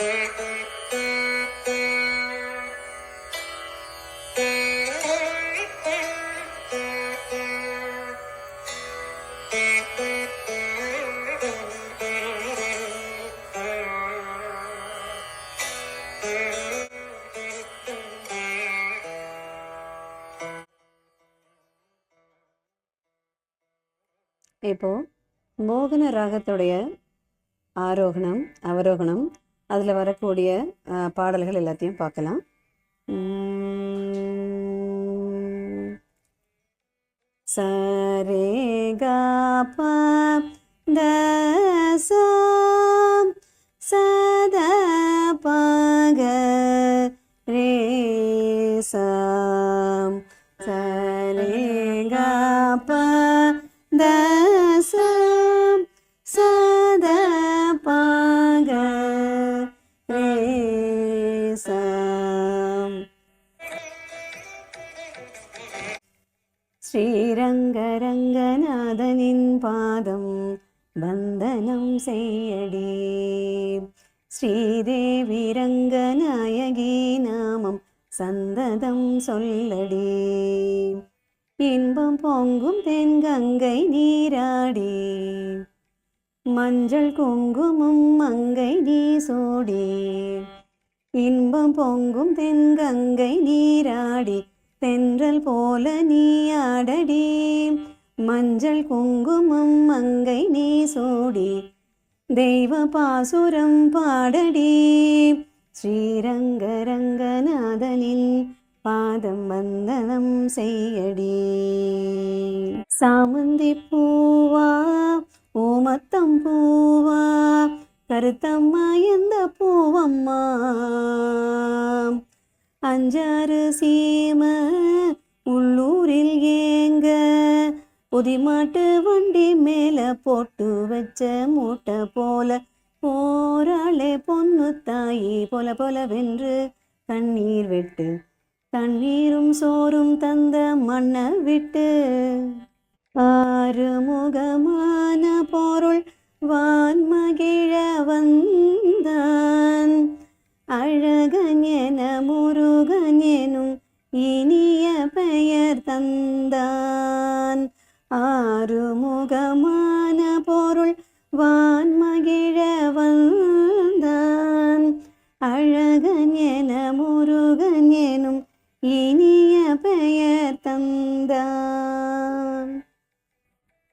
இப்போ மோகன ராகத்துடைய ஆரோகணம் அவரோகணம் அதில் வரக்கூடிய பாடல்கள் எல்லாத்தையும் பார்க்கலாம். சரே க சத பாக ரே சா ஸ்ரீரங்கரங்கநாதனின் பாதம் வந்தனம் செய்யடி. ஸ்ரீதேவி ரங்கநாயகி நாமம் சந்ததம் சொல்லடி. இன்பம் பொங்கும் தென்கங்கை நீராடி. மஞ்சள் குங்குமம் மங்கை நீ சோடி. இன்பம் பொங்கும் தென்கங்கை நீராடி. தென்றல் போல நீ ஆடடி மஞ்சள் குங்குமம் மங்கை நீ சூடி தெய்வ பாசுரம் பாடடி. ஸ்ரீரங்க ரங்கநாதனின் பாதம் வந்தனம் செய்யடி. சாமந்தி பூவா ஓமத்தம் பூவா கருத்தம்மா எந்த பூவம்மா? அஞ்சாறு சீம உள்ளூரில் ஏங்க. புதிமாட்டு வண்டி மேல போட்டு வச்ச மூட்டை போல போராளே பொண்ணு தாயி போல போல வென்று கண்ணீர் விட்டு தண்ணீரும் சோறும் தந்த மண்ணை விட்டு. ஆறுமுகமான பொருள் வான்மகே ஆறுமுகமான பொருள் வான்மகிழ வந்தான். அழகன் என முருகன் எனும் இனிய பெயர் தந்தான்.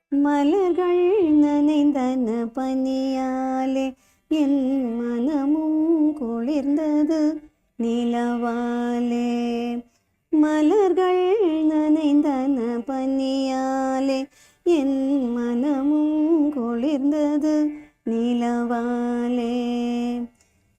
மலர்கள் நனைந்தன பனியாலே என் மனமும் குளிர்ந்தது நிலவாலே. மலர்கள் நனைந்தன பனியாலே என் மனமும் குளிர்ந்தது நிலவாலே.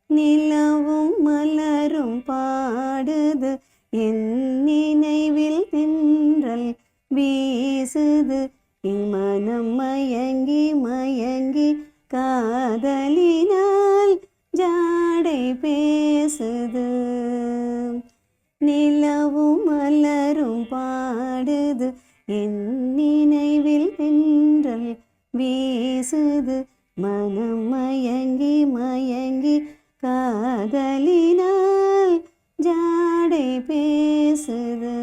நிலவும் மலரும் பாடுது. என் நினைவில் தின்றல் வீசுது. என் மனம் மயங்கி மயங்கி காதலினால் ஜாடை பேசுது. நிலவும் மலரும் பாடுது. என் நினைவில் தென்றல் வீசுது. மனம் மயங்கி மயங்கி காதலினால் ஜாடை பேசுது.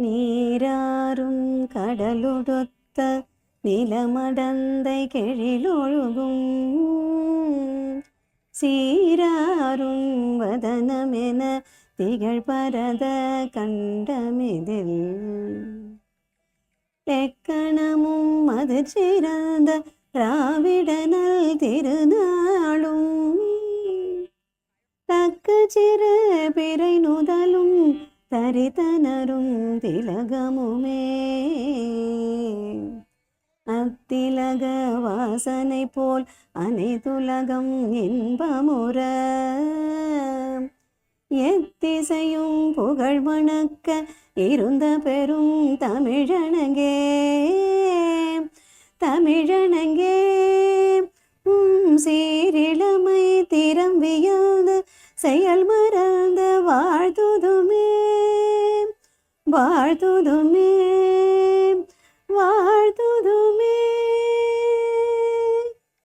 நீராறும் கடலுடொத்த நிலமடந்தை கெழிலொழுகும். சீராறும் வதனமென திகழ் பரத கண்டமிதில். எக்கணமும் அது சிறந்த திராவிடனல் திருநாளும். தக்க சிறு பிறை நுதலும் தரித்தனரும் திலகமுமே. அத்திலக வாசனை போல் அனைத்துலகம் இன்பமுற எத்திசையும் புகழ் வணக்க இருந்த பெரும் தமிழனங்கே. தமிழனங்கே உம் சீரிழமை திறம் வியாத செயல் மறந்த வாழ்த்துதுமே. வாழ்த்துதுமே வாழ்த்துதுமே.